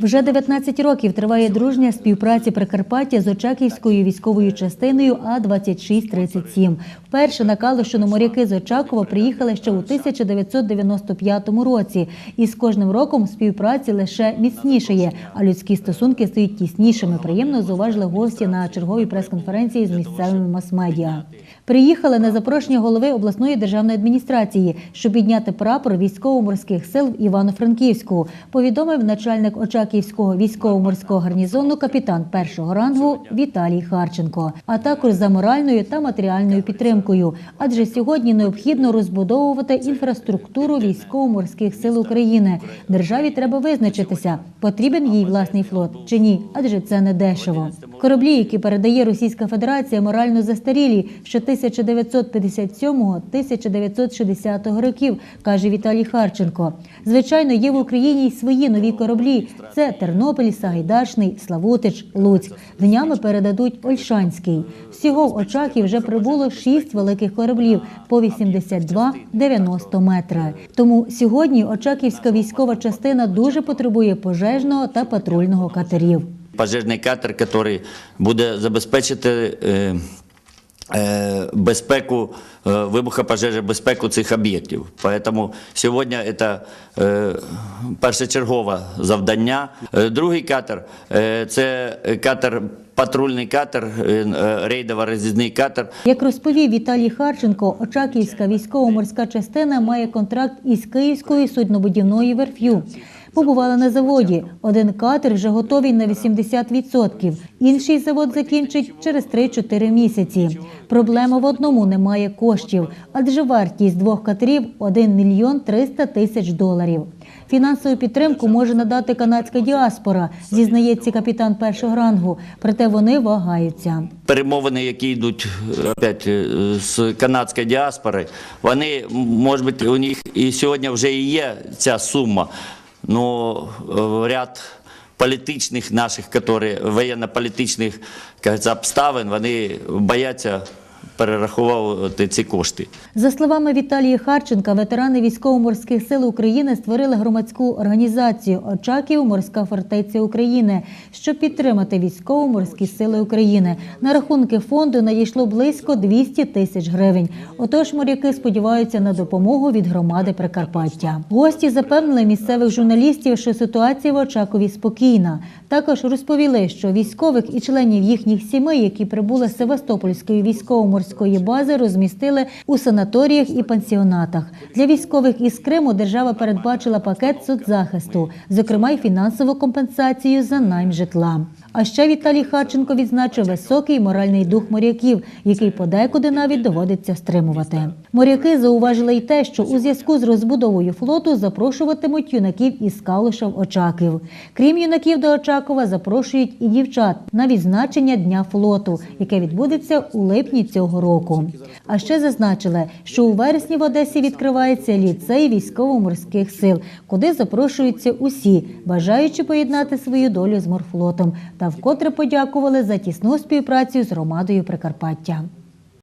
Вже 19 років триває дружня співпраця Прикарпаття з Очаківською військовою частиною А 2637 Вперше на Калищину моряки з Очакова приїхали ще у 1995 році. І з кожним роком співпраці лише міцнішає, а людські стосунки стають тіснішими. Приємно зауважили гості на черговій прес-конференції з місцевими мас-медіа. Приїхали на запрошення голови обласної державної адміністрації, щоб підняти прапор військово-морських сил в Івано-Франківську. Повідомив начальник Очаківського військово-морського гарнізону капітан першого рангу Віталій Харченко, а також за моральною та матеріальною підтримкою. Адже сьогодні необхідно розбудовувати інфраструктуру військово-морських сил України. Державі треба визначитися, потрібен їй власний флот чи ні, адже це не дешево. Кораблі, які передає Російська Федерація, морально застарілі, що 1957-1960 років, каже Віталій Харченко. Звичайно, є в Україні й свої нові кораблі. Це Тернопіль, Сагайдачний, Славутич, Луцьк. Днями передадуть Ольшанський. Всього в Очаків вже прибуло шість великих кораблів по 82-90 метри. Тому сьогодні Очаківська військова частина дуже потребує пожежного та патрульного катерів. Пожежний катер, який буде забезпечити е, е, безпеку, е, цих об'єктів. Тому сьогодні це першочергове завдання. Другий катер це катер, патрульний катер, е, рейдово-роз'їзний катер. Як розповів Віталій Харченко, Очаківська військово-морська частина має контракт із Київською суднобудівною верф'ю. Побувала на заводі. Один катер вже готовий на 80%. Інший завод закінчить через 3-4 місяці. Проблема в одному немає коштів, адже вартість двох катерів 1 мільйон 300 тисяч доларів. Фінансову підтримку може надати канадська діаспора, зізнається капітан першого рангу. Проте вони вагаються. перемовини, які йдуть е, опять е, з канадської діаспори, вони, може бути, у них і сьогодні вже і є ця сума, але ряд політичних наших, які, воєнно-політичних обставин, вони бояться перераховувати ці кошти. За словами Віталія Харченка, ветерани військово-морських сил України створили громадську організацію Очаків Морська фортеця України, щоб підтримати військово-морські сили України. На рахунки фонду надійшло близько 200 тисяч гривень. Отож, моряки сподіваються на допомогу від громади Прикарпаття. Гості запевнили місцевих журналістів, що ситуація в Очакові спокійна. Також розповіли, що військових і членів їхніх сімей, які прибули з Севастопольської військово-морської бази, розмістили у санаторіях і пансіонатах. Для військових із Криму держава передбачила пакет соцзахисту, зокрема й фінансову компенсацію за найм житла. А ще Віталій Харченко відзначив високий моральний дух моряків, який подекуди навіть доводиться стримувати. Моряки зауважили й те, що у зв'язку з розбудовою флоту запрошуватимуть юнаків із Калуша Очаків. Крім юнаків до Очакова, запрошують і дівчат на відзначення Дня флоту, яке відбудеться у липні цього року. А ще зазначили, що у вересні в Одесі відкривається ліцей військово-морських сил, куди запрошуються усі, бажаючи поєднати свою долю з морфлотом, та вкотре подякували за тісну співпрацю з громадою Прикарпаття.